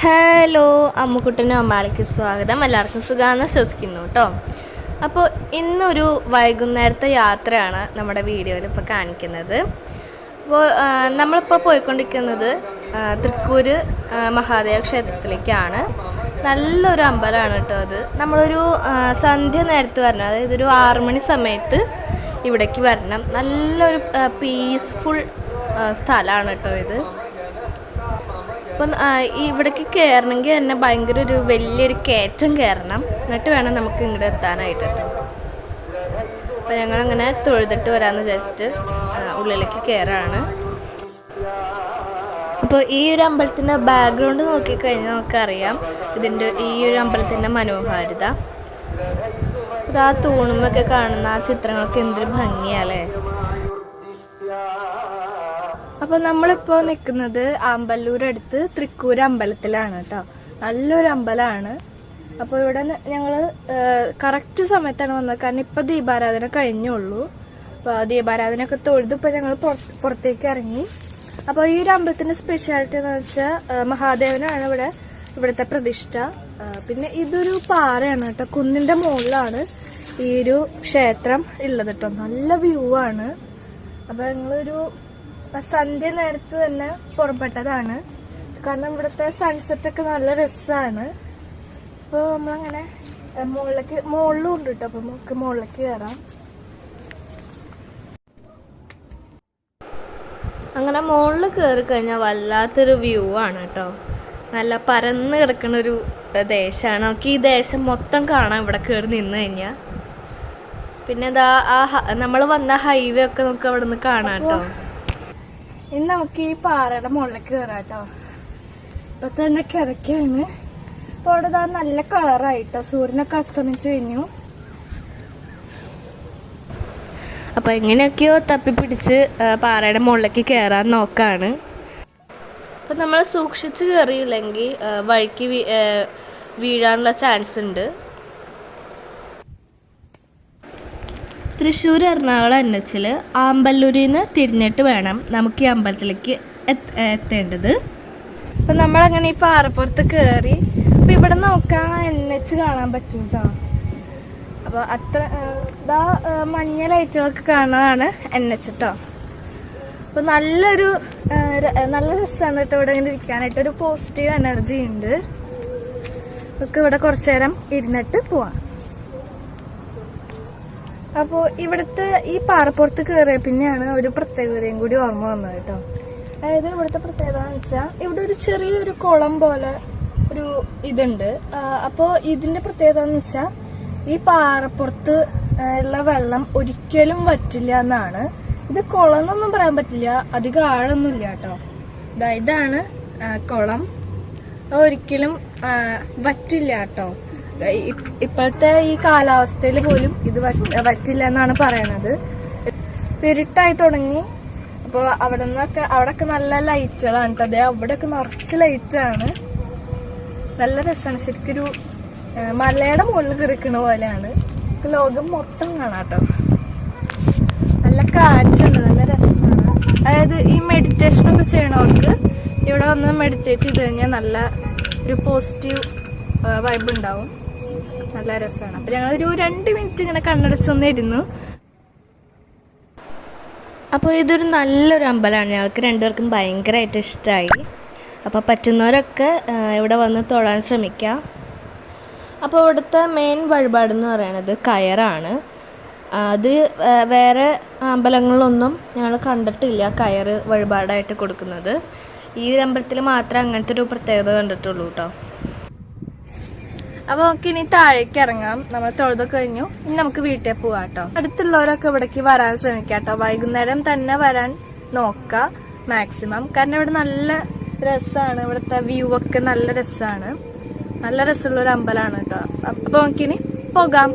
Hello അമ്മുക്കുട്ടനും അമ്മാളിക്ക് സ്വാഗതം. എല്ലാവർക്കും സുഖമാണെന്ന് വിശ്വസിക്കുന്നു കേട്ടോ അപ്പോൾ ഇന്നൊരു വൈകുന്നേരത്തെ യാത്രയാണ് നമ്മുടെ വീഡിയോയിൽ ഇപ്പോൾ കാണിക്കുന്നത്. അപ്പോൾ നമ്മളിപ്പോൾ പോയിക്കൊണ്ടിരിക്കുന്നത് തൃക്കൂര് മഹാദേവ ക്ഷേത്രത്തിലേക്കാണ്. നല്ലൊരു അമ്പലമാണ് കേട്ടോ അത്. നമ്മളൊരു സന്ധ്യ നേരത്ത് വരണം. അതായത് ഒരു ആറു മണി സമയത്ത് ഇവിടേക്ക് വരണം. നല്ലൊരു പീസ്ഫുൾ സ്ഥലമാണ് കേട്ടോ ഇത്. അപ്പം ഇവിടേക്ക് കയറണമെങ്കിൽ തന്നെ ഭയങ്കര ഒരു വലിയൊരു കയറ്റം കയറണം എന്നിട്ട് വേണം നമുക്ക് ഇങ്ങോട്ട് എത്താനായിട്ട്. അപ്പം ഞങ്ങളങ്ങനെ തൊഴുതിട്ട് വരാമെന്ന് വിചാരിച്ചിട്ട് ഉള്ളിലേക്ക് കയറാണ് അപ്പോൾ ഈ ഒരു അമ്പലത്തിന്റെ ബാക്ക്ഗ്രൗണ്ട് നോക്കിക്കഴിഞ്ഞാൽ നമുക്കറിയാം ഇതിന്റെ ഈ ഒരു അമ്പലത്തിന്റെ മനോഹാരിത. ഇത് ആ തൂണുമൊക്കെ കാണുന്ന ആ ചിത്രങ്ങളൊക്കെ എന്തൊരു ഭംഗിയല്ലേ അപ്പോൾ നമ്മളിപ്പോ നിൽക്കുന്നത് അമ്പല്ലൂർ അടുത്ത് തൃക്കൂർ അമ്പലത്തിലാണ് കേട്ടോ നല്ലൊരു അമ്പലമാണ് അപ്പോൾ ഇവിടെ ഞങ്ങൾ കറക്റ്റ് സമയത്താണ് വന്നത്. കാരണം ഇപ്പൊ ദീപാരാധന കഴിഞ്ഞുള്ളൂ. അപ്പൊ ദീപാരാധന ഒക്കെ തൊഴുത് ഇപ്പൊ ഞങ്ങൾ പുറത്തേക്ക് ഇറങ്ങി. അപ്പോൾ ഈ ഒരു അമ്പലത്തിന്റെ സ്പെഷ്യാലിറ്റി എന്ന് വെച്ചാൽ മഹാദേവനാണ് ഇവിടെ ഇവിടുത്തെ പ്രതിഷ്ഠ. പിന്നെ ഇതൊരു പാറയാണ് കേട്ടോ കുന്നിന്റെ മുകളിലാണ് ഈ ഒരു ക്ഷേത്രം ഉള്ളത് കേട്ടോ നല്ല വ്യൂ ആണ്. അപ്പൊ ഞങ്ങളൊരു സന്ധ്യ നേരത്ത് തന്നെ പുറപ്പെട്ടതാണ്. കാരണം ഇവിടുത്തെ സൺസെറ്റ് ഒക്കെ നല്ല രസമാണ് അപ്പോൾ നമ്മളങ്ങനെ അങ്ങനെ മുകളിലേക്ക് മുകളിലും ഉണ്ട് കേട്ടോ അപ്പോൾ നമുക്ക് മുകളിലേക്ക് കയറാം അങ്ങനെ മുകളിൽ കയറി കഴിഞ്ഞാൽ വല്ലാത്തൊരു വ്യൂ ആണ് കേട്ടോ നല്ല പരന്ന് കിടക്കുന്ന ഒരു ദേശമാണ് നമുക്ക് ഈ ദേശം മൊത്തം കാണാം ഇവിടെ കയറി നിന്ന് കഴിഞ്ഞാൽ പിന്നെ ഇതാ ആ നമ്മൾ വന്ന ഹൈവേ ഒക്കെ നമുക്ക് അവിടെ നിന്ന് കാണാം കേട്ടോ ഇനി നമുക്ക് ഈ പാറയുടെ മുകളിലേക്ക് കയറാം കേട്ടോ. ഇപ്പൊ തന്നെ കിടക്കാണ്. ഇപ്പൊ അവിടെ ഇതാ നല്ല കളറായിട്ടോ. സൂര്യനൊക്കെ അസ്തമിച്ചു കഴിഞ്ഞു. അപ്പൊ എങ്ങനെയൊക്കെയോ തപ്പി പിടിച്ച് പാറയുടെ മുകളിലേക്ക് കയറാൻ നോക്കാണ്. അപ്പൊ നമ്മൾ സൂക്ഷിച്ച് കയറിയില്ലെങ്കിൽ വഴിക്ക് വീഴാനുള്ള ചാൻസ് ഉണ്ട്. തൃശ്ശൂർ എറണാകുളം എൻ എച്ചിൽ ആമ്പല്ലൂരിൽ നിന്ന് തിരിഞ്ഞിട്ട് വേണം നമുക്ക് ഈ അമ്പലത്തിലേക്ക് എത്ത- എത്തേണ്ടത്. അപ്പം നമ്മളങ്ങനെ ഈ പാറപ്പുറത്ത് കയറി അപ്പം ഇവിടെ നോക്കാൻ എൻ എച്ച് കാണാൻ പറ്റും കേട്ടോ അപ്പോൾ അത്ര ഇതാ മഞ്ഞ ലൈറ്റുകളൊക്കെ കാണാനാണ് എൻ എച്ച് കേട്ടോ അപ്പോൾ നല്ലൊരു നല്ല രസമാണ് കേട്ടോ ഇവിടെ ഇങ്ങനെ ഇരിക്കാനായിട്ട്. ഒരു പോസിറ്റീവ് എനർജി ഉണ്ട് നമുക്ക് ഇവിടെ കുറച്ചു നേരം ഇരുന്നിട്ട് പോവാം. അപ്പോൾ ഇവിടുത്തെ ഈ പാറപ്പുറത്ത് കയറിയ പിന്നെയാണ് ഒരു പ്രത്യേകതയും കൂടി ഓർമ്മ വന്നത് കേട്ടോ. അതായത് ഇവിടുത്തെ പ്രത്യേകത എന്ന് വെച്ചാൽ ഇവിടെ ഒരു ചെറിയൊരു കുളം പോലെ ഒരു ഇതുണ്ട്. അപ്പോ ഇതിന്റെ പ്രത്യേകത എന്ന് വെച്ചാൽ ഈ പാറപ്പുറത്ത് ഉള്ള വെള്ളം ഒരിക്കലും വറ്റില്ല എന്നാണ്. ഇത് കുളം എന്നൊന്നും പറയാൻ പറ്റില്ല അധികം ആഴൊന്നുമില്ല കേട്ടോ. ഇതാണ് കുളം. ഒരിക്കലും വറ്റില്ല കേട്ടോ. ഇപ്പോഴത്തെ ഈ കാലാവസ്ഥയിൽ പോലും ഇത് പറ്റില്ല എന്നാണ് പറയണത്. ഇരുട്ടായി തുടങ്ങി. അപ്പോൾ അവിടെ നിന്നൊക്കെ അവിടെയൊക്കെ നല്ല ലൈറ്റുകളാണ് കേട്ടോ അതെ അവിടെയൊക്കെ നിറച്ച് ലൈറ്റാണ്. നല്ല രസമാണ് ശരിക്കൊരു മലയുടെ മുകളിൽ കിറിക്കണ പോലെയാണ്. ലോകം മൊത്തം കാണാം കേട്ടോ നല്ല കാറ്റുണ്ട്. നല്ല രസമാണ് അതായത് ഈ മെഡിറ്റേഷൻ ഒക്കെ ചെയ്യണവർക്ക് ഇവിടെ വന്ന് മെഡിറ്റേറ്റ് ചെയ്ത് കഴിഞ്ഞാൽ നല്ല ഒരു പോസിറ്റീവ് വൈബ് ഉണ്ടാവും. നല്ല രസമാണ്. അപ്പം ഞങ്ങളൊരു രണ്ട് മിനിറ്റ് ഇങ്ങനെ കണ്ണടച്ചൊന്ന് ഇരുന്നു. അപ്പോൾ ഇതൊരു നല്ലൊരു അമ്പലമാണ്. ഞങ്ങൾക്ക് രണ്ടുപേർക്കും ഭയങ്കരമായിട്ട് ഇഷ്ടമായി അപ്പോൾ പറ്റുന്നവരൊക്കെ ഇവിടെ വന്ന് തൊഴാൻ ശ്രമിക്കുക അപ്പോൾ ഇവിടുത്തെ മെയിൻ വഴിപാടെന്ന് പറയുന്നത് കയറാണ്. അത് വേറെ അമ്പലങ്ങളിലൊന്നും ഞങ്ങൾ കണ്ടിട്ടില്ല കയറ് വഴിപാടായിട്ട് കൊടുക്കുന്നത്. ഈ ഒരു അമ്പലത്തിൽ മാത്രമേ അങ്ങനത്തെ ഒരു പ്രത്യേകത കണ്ടിട്ടുള്ളൂ കേട്ടോ അപ്പോൾ നമുക്ക് ഇനി താഴേക്ക് ഇറങ്ങാം. നമ്മൾ തൊഴുതൊക്കെ കഴിഞ്ഞു. ഇനി നമുക്ക് വീട്ടിൽ പോവാം കേട്ടോ. അടുത്തുള്ളവരൊക്കെ ഇവിടേക്ക് വരാൻ ശ്രമിക്കാം കേട്ടോ. വൈകുന്നേരം തന്നെ വരാൻ നോക്ക മാക്സിമം. കാരണം ഇവിടെ നല്ല രസമാണ് ഇവിടുത്തെ വ്യൂ ഒക്കെ നല്ല രസമാണ് നല്ല രസമുള്ള ഒരു അമ്പലമാണ് കേട്ടോ. അപ്പോൾ നമുക്കിനി പോകാം.